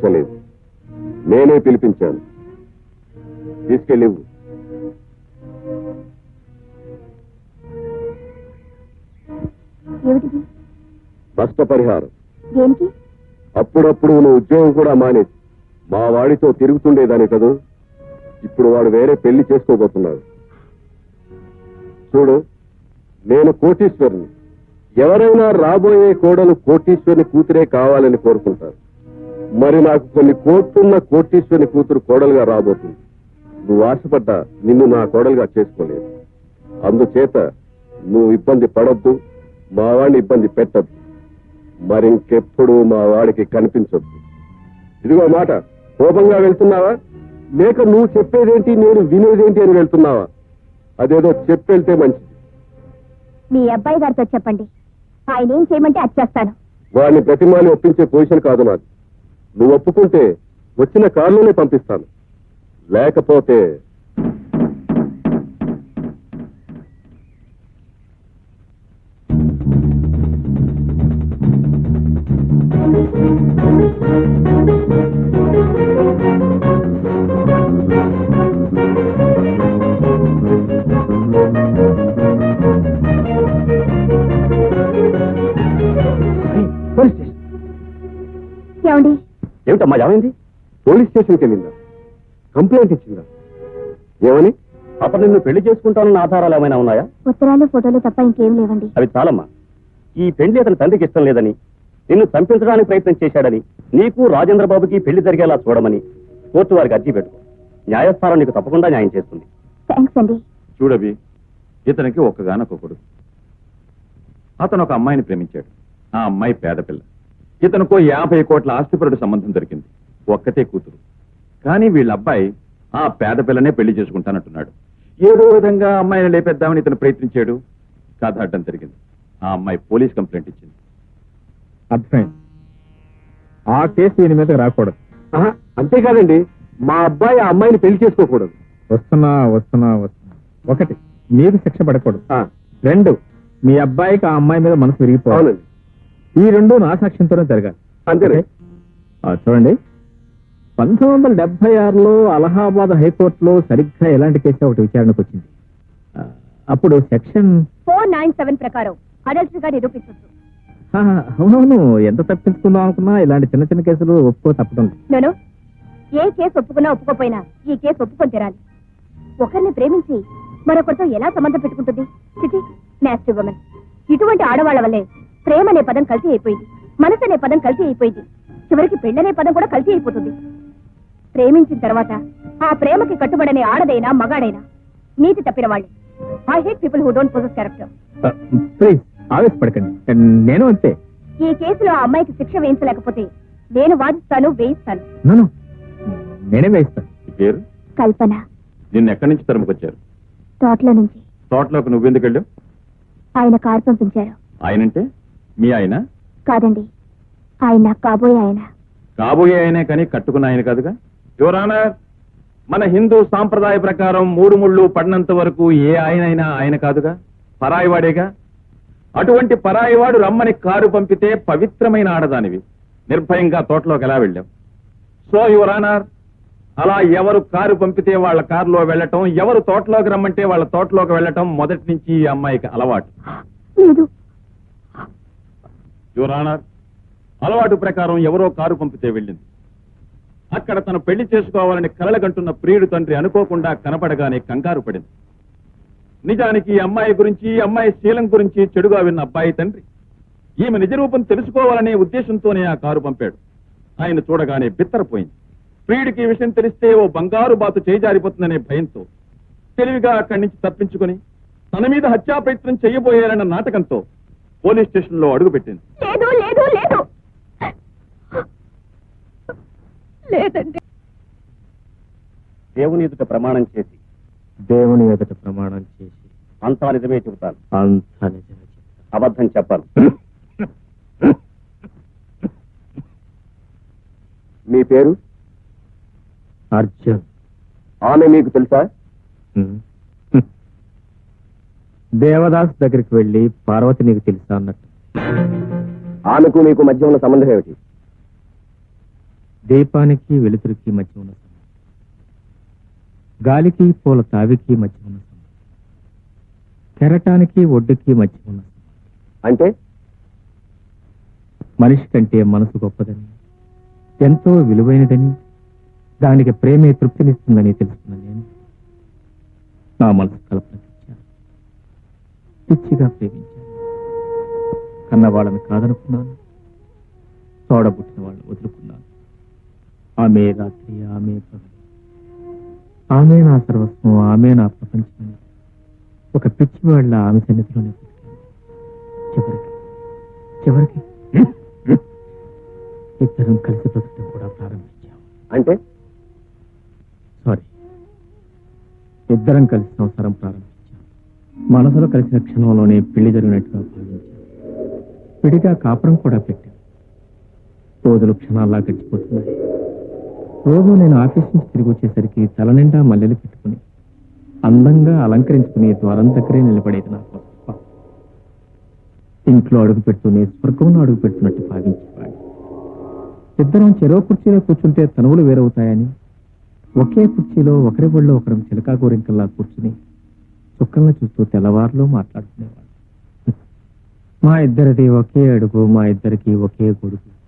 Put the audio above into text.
పిలిపించలేదు నేనే పిలిపించాను. తీసుకెళ్ళివు ఏమిటిది? నష్టపరిహారం దేనికి? అప్పుడప్పుడు నువ్వు ఉద్యోగం కూడా మానేసి మా వాడితో తిరుగుతుండేదాని కదూ? ఇప్పుడు వాడు వేరే పెళ్ళి చేసుకోబోతున్నాడు. చూడు నేను కోటీశ్వరుని. ఎవరైనా రాబోయే కోడలు కోటీశ్వరుని కూతురే కావాలని కోరుకుంటారు. మరి నాకు కొన్ని కోట్లున్న కోటీశ్వరుని కూతురు కోడలుగా రాబోతుంది. నువ్వు ఆశపడ్డా నిన్ను నా కోడలుగా చేసుకోలేదు అందుచేత నువ్వు ఇబ్బంది పడొద్దు మా వాడిని ఇబ్బంది పెట్టద్దు. మరింకెప్పుడు మా వాడికి కనిపించొద్దు. ఇదిగో మాట కోపంగా వెళ్తున్నావా? లేక నువ్వు చెప్పేదేంటి నేను వినేదేంటి అని వెళ్తున్నావా? అదేదో చెప్పెళ్తే మంచిది. మీ అబ్బాయి గారితో చెప్పండి. ఆయన ఏం చేయమంటే అది చేస్తాను. వాడిని ప్రతిమాని ఒప్పించే పొజిషన్ కాదు నాది. నువ్వు ఒప్పుకుంటే వచ్చిన కారులోనే పంపిస్తాను. లేకపోతే ఏమిటమ్మా ఏమైంది? పోలీస్ స్టేషన్కి వెళ్ళిందా? కంప్లైంట్ ఇచ్చిందా? ఏమని? అతను నిన్ను పెళ్ళి చేసుకుంటానన్న ఆధారాలు ఏమైనా ఉన్నాయా? ఉత్తరాలు ఫోటోలు తప్ప ఇంకేం లేవండి. అవి చాలమ్మా. ఈ పెళ్ళి అతని తండ్రికి ఇష్టం లేదని నిన్ను చంపించడానికి ప్రయత్నం చేశాడని నీకు రాజేంద్ర బాబుకి పెళ్ళి జరిగేలా చూడమని కోర్టు వారికి అర్జీ పెట్టుకో. న్యాయస్థానం నీకు తప్పకుండా న్యాయం చేస్తుంది. థ్యాంక్స్ అండి. చూడవి ఇతనికి ఒక్కగానొక్క కొడుకు. అతను ఒక అమ్మాయిని ప్రేమించాడు. ఆ అమ్మాయి పేద పిల్ల ఇతనుకో యాభై కోట్ల ఆస్తిపరుడు సంబంధం దొరికింది. ఒక్కతే కూతురు. కానీ వీళ్ళ అబ్బాయి ఆ పేద పిల్లనే పెళ్ళి చేసుకుంటానంటున్నాడు. ఏదో విధంగా అమ్మాయిని లేపేద్దామని ఇతను ప్రయత్నించాడు. కథ అడ్డం జరిగింది ఆ అమ్మాయి పోలీస్ కంప్లైంట్ ఇచ్చింది. అర్థమైంది ఆ కేసు దీని మీద రాకూడదు. ఆహా, అంతేకాదండి. మా అబ్బాయి ఆ అమ్మాయిని పెళ్ళి చేసుకోకూడదు. వస్తున్నా వస్తున్నా వస్తున్నా. ఒకటి మీరు శిక్ష పడకూడదు. ఆ, రెండు మీ అబ్బాయికి ఆ అమ్మాయి మీద మనసు విరిగిపోవాలి. ఈ రెండు నా సాక్ష్యంతోనే జరగాలి. అంతేనే. ఆ, చూడండి. పంతొమ్మిది వందల డెబ్బై ఆరులో అలహాబాద్ హైకోర్టులో సరిగ్గా ఎలాంటి కేసు ఒకటి విచారణకు వచ్చింది. అప్పుడు సెక్షన్ ఫోర్ నైన్ సెవెన్ ప్రకారం అడల్ట్స్గా నిరూపించవచ్చు అవునవును. ఎంత తప్పించుకుందాం అనుకున్నా ఇలాంటి చిన్న చిన్న కేసులు ఒప్పుకో తప్పడం లేదు. నేను ఏ కేసు ఒప్పుకున్నా ఒప్పుకోపోయినా ఈ కేసు ఒప్పుకొని తీరాలి. ఒకరిని ప్రేమించి మరొకరితో ఎలా సంబంధం పెట్టుకుంటుంది? చిటి నాస్టి ఉమెన్ ఇటువంటి ఆడవాళ్ళ వల్లే ప్రేమ అనే పదం కల్తీ అయిపోయింది. మనసు అనే పదం కల్తీ అయిపోయింది. చివరికి పెళ్ళనే పదం కూడా కల్తీ అయిపోతుంది. ప్రేమించిన తర్వాత ఆ ప్రేమకి కట్టుబడనే ఆడదైనా మగాడైనా నీతి తప్పిన వాళ్ళే. I hate people who don't possess character please ఆవేశపడకండి. నేను అంతే. ఈ కేసులో ఆ అమ్మాయికి శిక్ష వేయించలేకపోతే నేను వాదిస్తాను వేయిస్తాను. నన్ను నేనే వేయిస్తాను. పేరు? కల్పన. నిన్ను ఎక్కడి నుంచి తరుముకొచ్చారు? తోటలో నుంచి. తోటలోకి నువ్వెందుకు వెళ్ళావు? ఆయన కారు పంపించారు. ఆయనంటే? మీ ఆయన? కాదండి. ఆయన కాబోయే ఆయన. కాబోయే ఆయనే కానీ కట్టుకున్న ఆయన కాదుగా? యువరానా మన హిందూ సాంప్రదాయ ప్రకారం మూడు ముళ్ళు పడినంత వరకు ఏ ఆయనైనా ఆయన కాదుగా? పరాయివాడేగా? అటువంటి పరాయివాడు రమ్మని కారు పంపితే పవిత్రమైన ఆడదానివి. నిర్భయంగా తోటలోకి ఎలా వెళ్ళాం సో యువరానర్ అలా ఎవరు కారు పంపితే వాళ్ళ కారులో వెళ్ళటం ఎవరు తోటలోకి రమ్మంటే వాళ్ళ తోటలోకి వెళ్ళటం మొదటి నుంచి ఈ అమ్మాయికి అలవాటు. యువరానర్ అలవాటు ప్రకారం ఎవరో కారు పంపితే వెళ్ళింది. అక్కడ తను పెళ్ళి చేసుకోవాలని కలలగంటున్న ప్రియుడు తండ్రి అనుకోకుండా కనపడగానే కంగారు పడింది. నిజానికి అమ్మాయి గురించి అమ్మాయి శీలం గురించి చెడుగా విన్న అబ్బాయి తండ్రి. ఈమె నిజరూపం తెలుసుకోవాలనే ఉద్దేశంతోనే ఆ కారు పంపాడు. ఆయన చూడగానే బిత్తరపోయింది. ప్రియుడికి విషయం తెలిస్తే ఓ బంగారు బాతు చేజారిపోతుందనే భయంతో తెలివిగా అక్కడి నుంచి తప్పించుకుని తన మీద హత్యాప్రయత్నం చేయబోయారన్న నాటకంతో పోలీస్ స్టేషన్లో అడుగుపెట్టింది. లేదు లేదు లేదు. లేదండి. దేవుని ఎదుట ప్రమాణం చేసి దేవుని ఎదుట ప్రమాణం చేసి అంతా నిజమే చెబుతాను. అంతా నిజమే చెప్తాను. అబద్ధం చెప్పాను. మీ పేరు? అర్జున్. ఆమె మీకు తెలుసా. దేవదాస్ దగ్గరికి వెళ్ళి పార్వతి నీకు తెలుసా అన్నట్టు. ఆమెకు మీకు మధ్య ఉన్న సంబంధం ఏమిటి? దీపానికి వెలుతురికి మధ్య ఉన్న సంబంధం. గాలికి పూల తావికి మధ్య ఉన్న సంబంధం. కెరటానికి ఒడ్డుకి మధ్య ఉన్న అంటే? మనిషి కంటే మనసు గొప్పదని ఎంతో విలువైనదని దానికి ప్రేమే తృప్తినిస్తుందని తెలుసుకున్న నేను నా మనసు కల్పనకిచ్చాను పిచ్చిగా ప్రేమించాను. కన్నవాళ్ళని కాదనుకున్నాను. తోడబుట్టిన వాళ్ళని వదులుకున్నాను. ఆమె రాత్రి ఆమె పగలు ఆమె నా సర్వస్వం ఆమె నా ప్రపంచమని ఒక పిచ్చి వాళ్ళ ఆమె సన్నిధిలోనే చివరికి చివరికి ఇద్దరం కలిసి బ్రతకడం కూడా ప్రారంభించాం అంటే? సారీ ఇద్దరం కలిసి సంసారం ప్రారంభించాం మనసులో కలిసిన క్షణంలోనే పెళ్ళి జరిగినట్టుగా విడిగా కాపురం కూడా పెట్టాం రోజులు క్షణాల్లా గడిచిపోతున్నాయి. రోజు నేను ఆఫీస్ నుంచి తిరిగి వచ్చేసరికి తల నిండా మల్లెలు పెట్టుకుని అందంగా అలంకరించుకుని ద్వారం దగ్గరే నిలబడేది నాకు ఇంట్లో అడుగు పెడుతూనే స్వర్గంలో అడుగు పెడుతున్నట్టు భావించేవాడు ఇద్దరం చెరో కుర్చీలో కూర్చుంటే తనువులు వేరవుతాయని ఒకే కుర్చీలో ఒకరి ఒళ్ళో ఒకరం చిలకా గోరింకల్లా కూర్చుని చుక్కలను చూస్తూ తెల్లవారులో మాట్లాడుకునేవాడు. మా ఇద్దరిది ఒకే అడుగు మా ఇద్దరికి ఒకే కొడుకు.